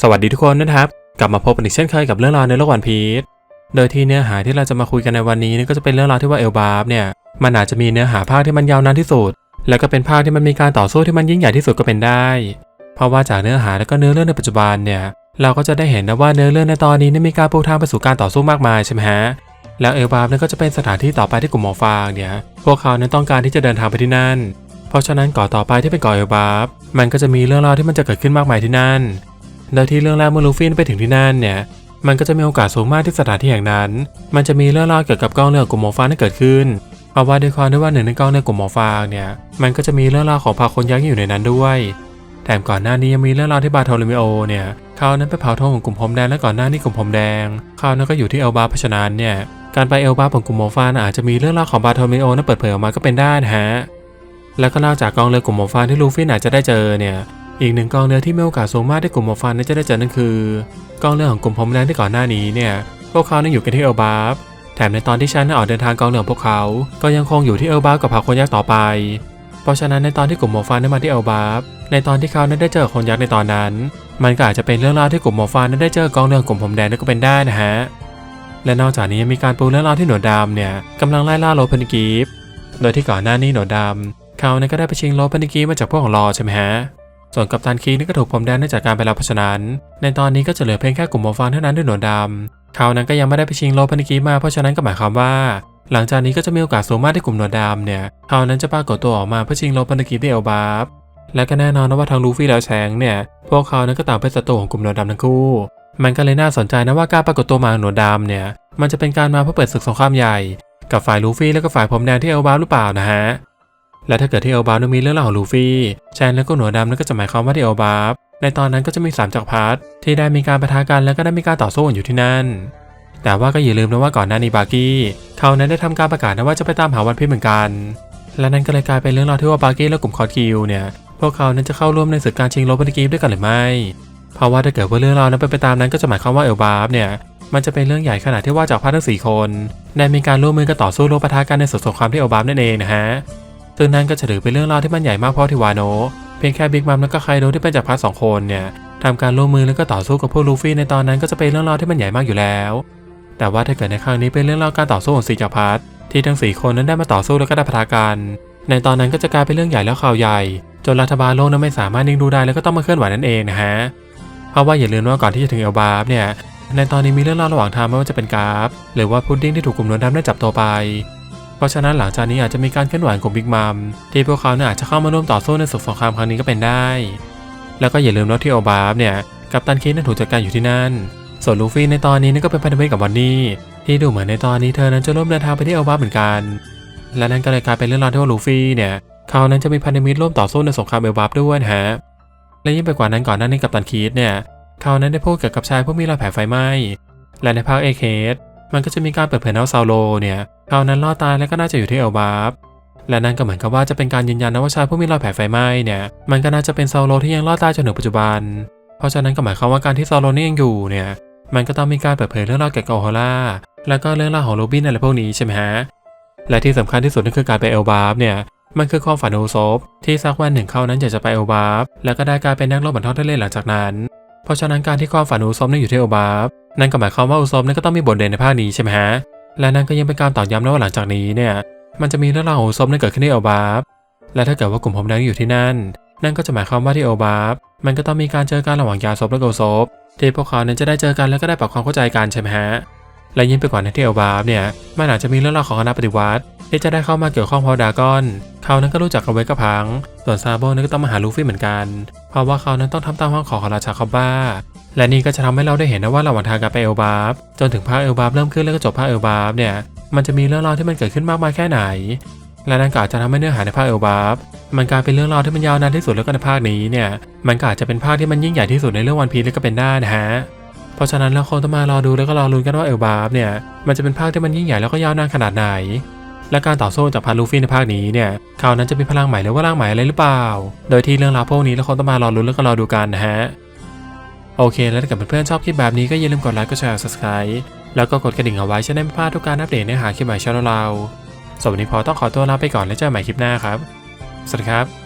สวัสดีทุกคนนะครับ กลับมาพบกันอีกเช่นเคยกับเรื่องราวในโลกวันพีชโดยที่เนื้อหาที่เราจะมาคุยกันในวันนี้นี่ก็จะเป็นเรื่องราวที่ว่าเอลบาร์เนี่ยมันอาจจะมีเนื้อหาภาคที่มันยาวนานที่สุด แล้วก็เป็นภาคที่มันมีการต่อสู้ที่มันยิ่งใหญ่ที่สุดก็เป็นได้ เพราะว่าจากเนื้อหาและก็เนื้อเรื่องในปัจจุบันเนี่ยเราก็จะได้เห็นนะว่าเนื้อเรื่องในตอนนี้นี่มีการปูทางไปสู่การต่อสู้มากมายใช่ไหมฮะแล้วเอลบาร์เนี่ยก็จะเป็นสถานที่ต่อไปที่กลุ่มหมอฟางเนี่ยพวกเขาเนี่ยต้องการที่จะเดินทางไปที่นั่น เพราะฉะนั้นก่อต่อไปที่เป็นก่อเอลบาร์มันก็จะมีเรื่องราวที่มันจะเกิดขึ้นมากมายที่นั่น โดยที่เรื่องแรกเมื่อลูฟี่ไปถึงที่นั่นเนี่ย มันก็จะมีโอกาสสูงมากที่สถานที่แห่งนั้น มันจะมีเรื่องราวเกี่ยวกับกองเรือกลุ่มหมอฟางที่เกิดขึ้นเพราะว่าด้วยความที่ว่าหนึ่งในกองเรือกลุ่มหมอฟางเนี่ย มันก็จะมีเรื่องราวของพาคนยักษ์อยู่ในนั้นด้วย แถมก่อนหน้านี้ยังมีเรื่องราวที่บาโทเลมิโอเนี่ยเขานั้นไปเผาทองของกลุ่มผมแดงและก่อนหน้านี้กลุ่มผมแดงเขานั้นก็อยู่ที่เอลบาเพราะฉะนั้นเนี่ยการไปเอลบาของกลุ่มหมฟางอาจจะมีเรื่องราวของบาโทเลมิโอนั้นเปิดเผยออกมาก็เป็นได้นะฮะ แล้วก็นอกจากกองเรือกลุ่มหมอฟางที่ลูฟี่อาจจะได้เจอเนี่ย อีกหนึ่งกองเรือที่มีโอกาสสูงมากที่กลุ่มหมอฟันจะได้เจอนั่นคือกองเรือของกลุ่มผมแดงที่ก่อนหน้านี้เนี่ยพวกเขานั้นอยู่กันที่เอลบาฟแถมในตอนที่ฉันนั้นออกเดินทางกองเรือของพวกเขา ก็ยังคงอยู่ที่เอลบาฟกับพาคนยักษ์ต่อไป เพราะฉะนั้นในตอนที่กลุ่มหมอฟันได้มาที่เอลบาฟในตอนที่เขานั้นได้เจอคนยักษ์ในตอนนั้น มันก็อาจจะเป็นเรื่องราวที่กลุ่มหมอฟันนั้นได้เจอกองเรือกลุ่มผมแดงนั่นก็เป็นได้นะฮะและนอกจากนี้ยังมีการปูเรื่องราวที่หนวดดำเนี่ยกำลังไล่ล่าโรพันกีฟโดยที่ก่อนหน้านี้หนวดดำเขานั้นก็ได้ไปชิงโรพันกีฟมาจากพวกของรอใช่ไหมฮะ ส่วนกัปตันคีนี่ก็ถูกผมแดนได้จากการไปแล้วเพราะฉะนั้น ในตอนนี้ก็จะเหลือเพียงแค่กลุ่มหมอฟางเท่านั้นด้วยหนวดดำเขานั้นก็ยังไม่ได้ไปชิงโลพันิกีมาเพราะฉะนั้นก็หมายความว่า หลังจากนี้ก็จะมีโอกาสสูงมากที่กลุ่มหนวดดำเนี่ยเขานั้นจะปรากฏตัวออกมาเพื่อชิงโลพันิกีที่เอลบาฟและก็แน่นอนนะว่าทางลูฟี่แล้วแชงเนี่ยพวกเขานั้นก็ต่างเป็นศัตรูของกลุ่มหนวดดำทั้งคู่ มันก็เลยน่าสนใจนะว่าการปรากฏตัวมาของหนวดดำเนี่ยมันจะเป็นการมาเพื่อเปิดศึกสงครามใหญ่ กับฝ่ายลูฟี่และก็ฝ่ายผมแดงที่เอลบาฟหรือเปล่านะฮะ และถ้าเกิดที่เอลบาฟนั้นมีเรื่องราวของลูฟี่แชนและก็หนวดดำนั่นก็จะหมายความว่าที่เอลบาฟในตอนนั้นก็จะมีสามจักรพรรดิที่ได้มีการประทะกันและก็ได้มีการต่อสู้กันอยู่ที่นั่น แต่ว่าก็อย่าลืมนะว่าก่อนหน้านี้บาร์กี้เขานั้นได้ทำการประกาศนะว่าจะไปตามหาวันพิษเหมือนกัน และนั่นก็เลยกลายเป็นเรื่องราวที่ว่าบาร์กี้และกลุ่มคอร์ดกิลเนี่ยพวกเขานั้นจะเข้าร่วมในศึกการชิงโลบันกีฟด้วยกันหรือไม่ เพราะว่าถ้าเกิดว่าเรื่องราวนั้นเป็นไปตามนั้นก็จะหมายความว่าเอลบาฟเนี่ยมันจะเป็นเรื่องใหญ่ขนาดที่ว่าจากพรรดิทั้งสี่คนได้มีการร่วมมือกันต่อสู้รบปะทะกันในสงครามที่เอลบาฟนั่นเองนะฮะ ซึ่งนั่นก็จะถือเป็นเรื่องราวที่มันใหญ่มากเพราะที่วาโนเพียงแค่บิ๊กมัมและก็ไคโดที่เป็นจากพาร์ทสองคนเนี่ยทำการร่วมมือแล้วก็ต่อสู้กับพวกลูฟี่ในตอนนั้นก็จะเป็นเรื่องราวที่มันใหญ่มากอยู่แล้ว แต่ว่าถ้าเกิดในครั้งนี้เป็นเรื่องราวการต่อสู้ของสี่จักรพรรดิที่ทั้งสี่คนนั้นได้มาต่อสู้แล้วก็ได้ปะทะกันในตอนนั้นก็จะกลายเป็นเรื่องใหญ่แล้วข่าวใหญ่ จนรัฐบาลโลกนั้นไม่สามารถนิ่งดูได้แล้วก็ต้องมาเคลื่อนไหวนั่นเองนะฮะเพราะว่าอย่าลืมว่าก่อนที่จะถึงเอลบาฟเนี่ยในตอนนี้มีเรื่องราวระหว่างทางไม่ว่าจะเป็นกราฟ หรือว่าพุดดิ้งที่ถูกกลุ่มนวลดำได้จับตัวไป เพราะฉะนั้นหลังจากนี้อาจจะมีการเคลื่อนไหวของบิ๊กมัมที่พวกเขาเนี่ยอาจจะเข้ามาร่วมต่อสู้ในศึกสงครามครั้งนี้ก็เป็นได้ แล้วก็อย่าลืมว่าที่โอบาฟเนี่ยกัปตันคิดนั้นถูกจัดการอยู่ที่นั่น ส่วนลูฟี่ในตอนนี้นั่นก็เป็นพันธมิตรกับวันนี่ที่ดูเหมือนในตอนนี้เธอนั้นจะร่วมเดินทางไปที่โอบาฟเหมือนกัน และนั่นก็เลยกลายเป็นเรื่องราวที่ว่าลูฟี่เนี่ยเขานั้นจะมีพันธมิตรร่วมต่อสู้ในสงครามเอลบาฟด้วยฮะและยิ่งไปกว่านั้นก่อนหน้านี้กัปตันคิดเนี่ยเขานั้นได้พูดเกี่ยวกับชายผู้มีรอยแผลไฟไหม้และในภาคเอเคส มันก็จะมีการเปิดเผยนะว่าซาโลเนี่ยเขาวนั้นรอดตายและก็น่าจะอยู่ที่เอลบาฟและนั่นก็เหมือนกับว่าจะเป็นการยืนยันนะว่าชายผู้มีรอยแผลไฟไหม้เนี่ยมันก็น่าจะเป็นซาโลที่ยังรอดตายจนถึงปัจจุบัน เพราะฉะนั้นก็หมายความว่าการที่ซาโลนี่ยังอยู่เนี่ยมันก็ต้องมีการเปิดเผยเรื่องราวเกี่ยวกับโอฮาร่าแล้วก็เรื่องราวของโรบินอะไรพวกนี้ใช่ไหมฮะและที่สำคัญที่สุดนั่นคือการไปเอลบาฟเนี่ยมันคือความฝันขอซบที่สักวันหนึ่งเขานั้นอยากจะไปเอลบาฟแล้วก็ได้กลายเป็นนักรบบนท้องทะเลหลังจากนั้น เพราะฉะนั้นการที่ความฝันอุซบนั้นอยู่ที่เอลบาฟ นั่นก็หมายความว่าอุซบนั้นก็ต้องมีบทเด่นในภาคนี้ใช่ไหมฮะ และนั่นก็ยังเป็นการตอกย้ำนะว่าหลังจากนี้เนี่ยมันจะมีเรื่องราวของอุซบนั้นเกิดขึ้นที่เอลบาฟและถ้าเกิดว่ากลุ่มผมแดงอยู่ที่นั่น นั่นก็จะหมายความว่าที่เอลบาฟมันก็ต้องมีการเจอกันระหว่างยาซบและโกซบที่พวกเขานั้นจะได้เจอกันแล้วก็ได้ปรับความเข้าใจกันใช่ไหมฮะและยิ่งไปกว่านั้นที่เอลบาฟเนี่ยมันอาจจะมีเรื่องราวของคณะปฏิวัติ ที่จะได้เข้ามาเกี่ยวข้องเพราะดากอน เขานั้นก็รู้จักกับเวกกระพัง ส่วนซาโบนั้นก็ต้องมาหาลูฟี่เหมือนกัน เพราะว่าเขานั้นต้องทำตามคำขอของราชาคอบบ้า และนี่ก็จะทำให้เราได้เห็นนะว่าระหว่างทางการไปเอลบาฟจนถึงภาคเอลบาฟเริ่มขึ้นแล้วก็จบภาคเอลบาฟเนี่ย มันจะมีเรื่องราวที่มันเกิดขึ้นมากมายแค่ไหน และนั่นก็อาจจะทำให้เนื้อหาในภาคเอลบาฟมันกลายเป็นเรื่องราวที่มันยาวนานที่สุดแล้วก็ในภาคนี้เนี่ย มันก็อาจจะเป็นภาคที่มันยิ่งใหญ่ที่สุดในเรื่องวันพีซเลยก็เป็นได้นะฮะเพราะฉะนั้นเราคงต้องมารอดูแล้วก็รอลุ้นกันว่าเอลบาฟเนี่ย มันจะเป็นภาคที่มันยิ่งใหญ่แล้วก็ยาวนานขนาดไหน และการต่อสู้จากพาลูฟี่ในภาคนี้เนี่ยเขานั้นจะมีพลังใหม่หรือว่าร่างใหม่อะไรหรือเปล่า โดยที่เรื่องราวพวกนี้เราคงต้องมารอลุ้นแล้วก็รอดูกันนะฮะ โอเค แล้วถ้าเกิดเพื่อนๆชอบคลิปแบบนี้ก็อย่าลืมกดไลค์ กดแชร์ subscribe แล้วก็กดกระดิ่งเอาไว้จะได้ไม่พลาดทุกการอัปเดตเนื้อหาคลิปใหม่ช่องเราสำหรับวันนี้พอต้องขอตัวลาไปก่อนแล้วเจอกันใหม่คลิปหน้าครับ สวัสดีครับ